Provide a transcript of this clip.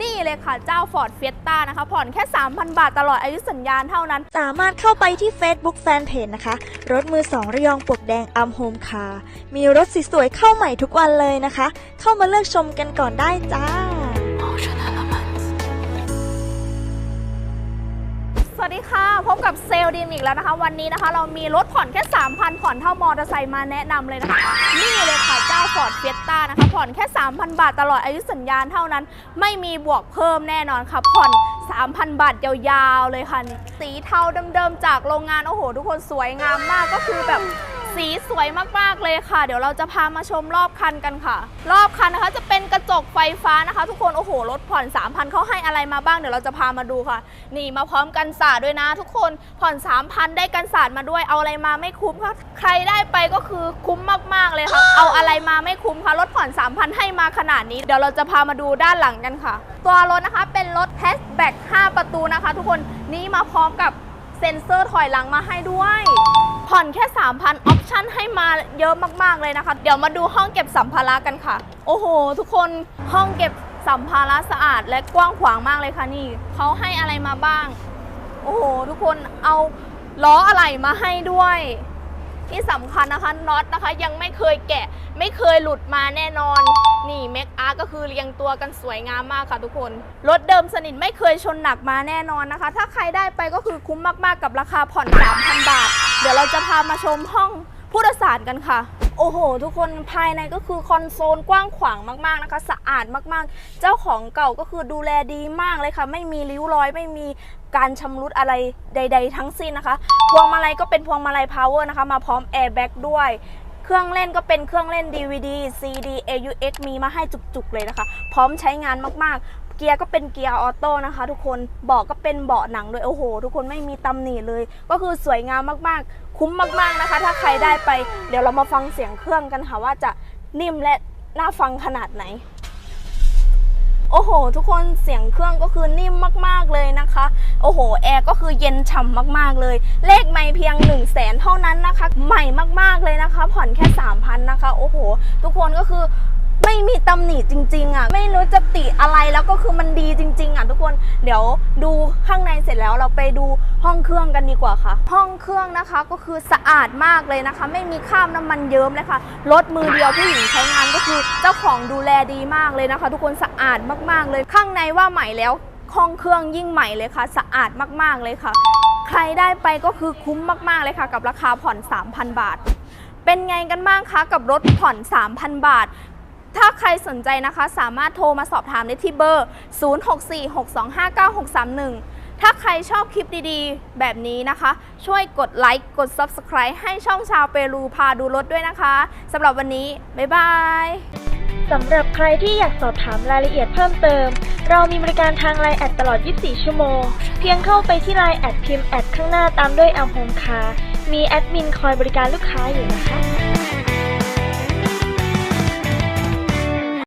นี่เลยค่ะเจ้า Ford Fiesta นะคะ ผ่อนแค่ 3,000 บาทตลอดอายุสัญญาเท่านั้น สามารถเข้าไปที่ Facebook Fanpage นะคะ รถมือสองระยองปลวกแดงอัมโฮมคาร์มีรถสวยๆเข้าใหม่ทุกวันเลยนะคะ เข้ามาเลือกชมกันก่อนได้จ้า วัสดีค่ะ พบกับเซลล์ดีมอีกแล้วนะคะ วันนี้นะคะ เรามีรถผ่อนแค่ 3,000 ผ่อนเท่ามอเตอร์ไซค์มาแนะนำเลยนะคะ นี่เลยค่ะเจ้า Ford Fiesta นะคะ ผ่อนแค่ 3,000 บาทตลอดอายุสัญญาเท่านั้น ไม่มีบวกเพิ่มแน่นอนค่ะ ผ่อน 3,000 บาทยาวๆเลยค่ะ สีเทาเดิมๆจากโรงงาน โอ้โห ทุกคนสวยงามมากก็คือแบบ สีสวยมากๆเลยค่ะ เดี๋ยวเราจะพามาชมรอบคันกันค่ะ รอบคันนะคะจะเป็นกระจกไฟฟ้านะคะ ทุกคนโอ้โหรถผ่อน 3,000เขาให้อะไรมาบ้างเดี๋ยวเราจะพามาดูค่ะ นี่มาพร้อมกันศาสตร์ด้วยนะ ทุกคนผ่อน 3,000 ได้กันศาสตร์มาด้วยเอาอะไรมาไม่คุ้มค่ะใครได้ไปก็คือคุ้มมากๆเลยค่ะ เอาอะไรมาไม่คุ้มค่ะรถผ่อน 3,000 ให้มาขนาดนี้เดี๋ยวเราจะพามาดูด้านหลังกันค่ะ ตัวรถนะคะเป็นรถแฮชแบ็ก5ประตูนะคะ ทุกคนนี่มาพร้อมกับ เซ็นเซอร์ถอยหลังมาให้ด้วย ผ่อนแค่ 3,000 ออปชั่นให้มาเยอะมากๆเลยนะคะ เดี๋ยวมาดูห้องเก็บสัมภาระกันค่ะ โอ้โห ทุกคนห้องเก็บสัมภาระสะอาดและกว้างขวางมากเลยค่ะนี่เขาให้อะไรมาบ้าง โอ้โห ทุกคนเอาล้ออะไรมาให้ด้วย ที่สำคัญนะคะน็อตนะคะ ยังไม่เคยแกะ ไม่เคยหลุดมาแน่นอน นี่เมคอาร์ก็คือเรียงตัวกันสวยงามมากค่ะทุกคน รถเดิมสนิทไม่เคยชนหนักมาแน่นอนนะคะ ถ้าใครได้ไปก็คือคุ้มมากๆกับราคาผ่อน3,000บาท เดี๋ยวเราจะพามาชมห้อง ผู้โดยสารกันค่ะ โอ้โห ทุกคนภายในก็คือคอนโซลกว้างขวางมาก ๆนะคะ สะอาดมากๆ เจ้าของเก่าก็คือดูแลดีมากเลยค่ะ ไม่มีริ้วรอยไม่มีการชำรุดอะไรใด ๆ ทั้งสิ้นนะคะ พวงมาลัยก็เป็นพวงมาลัยพาวเวอร์นะคะ มาพร้อมแอร์แบ็กด้วย เครื่องเล่นก็เป็นเครื่องเล่น DVD CD AUX มีมาให้จุกๆเลยนะคะ พร้อมใช้งานมากๆ เกียร์ก็เป็นเกียร์ออโต้นะคะ ทุกคนเบาะก็เป็นเบาะหนังด้วยโอ้โห ทุกคนไม่มีตำหนิเลย ก็คือสวยงามมากๆ คุ้มมากๆนะคะ ถ้าใครได้ไป เดี๋ยวเรามาฟังเสียงเครื่องกันค่ะว่าจะนิ่มและน่าฟังขนาดไหน โอ้โห ทุกคนเสียงเครื่องก็คือนิ่มมากๆเลยนะคะ โอ้โห แอร์ก็คือเย็นฉ่ำมากๆเลย เลขไม่เพียง 1 0 0 0 0แสนเท่านั้นนะคะ ใหม่มากๆเลยนะคะ ผ่อนแค่ 3,000 นะคะ โอ้โห ทุกคนก็คือไม่มีตำหนิจริงๆอะ ไม่รู้จะติอะไร คือมันดีจริง ๆอะทุกคนเดี๋ยวดูข้างในเสร็จแล้วเราไปดูห้องเครื่องกันดีกว่าค่ะ ห้องเครื่องนะคะก็คือสะอาดมากเลยนะคะ ไม่มีคราบน้ำมันเยิ้มเลยค่ะรถมือเดียวผู้หญิงใช้งานก็คือเจ้าของดูแลดีมากเลยนะคะ ทุกคนสะอาดมากๆเลยข้างในว่าใหม่แล้วห้องเครื่องยิ่งใหม่เลยค่ะ สะอาดมากๆเลยค่ะ ใครได้ไปก็คือคุ้มมากๆเลยค่ะ กับราคาผ่อน 3,000 บาท เป็นไงกันบ้างคะกับรถผ่อน 3,000 บาท ถ้าใครสนใจนะคะ สามารถโทรมาสอบถามได้ที่เบอร์ 0646259631 ถ้าใครชอบคลิปดีๆ แบบนี้นะคะ ช่วยกดไลค์ กด Subscribe ให้ช่องชาวเปรูพาดูรถด้วยนะคะสำหรับวันนี้ บ๊ายบายสำหรับใครที่อยากสอบถามรายละเอียดเพิ่มเติม เรามีบริการทางไลน์แอดตลอด 24 ชั่วโมง เพียงเข้าไปที่ไลน์แอดพิมพ์แอดข้างหน้าตามด้วยแอมโฮมคามีแอดมินคอยบริการลูกค้าอยู่นะคะ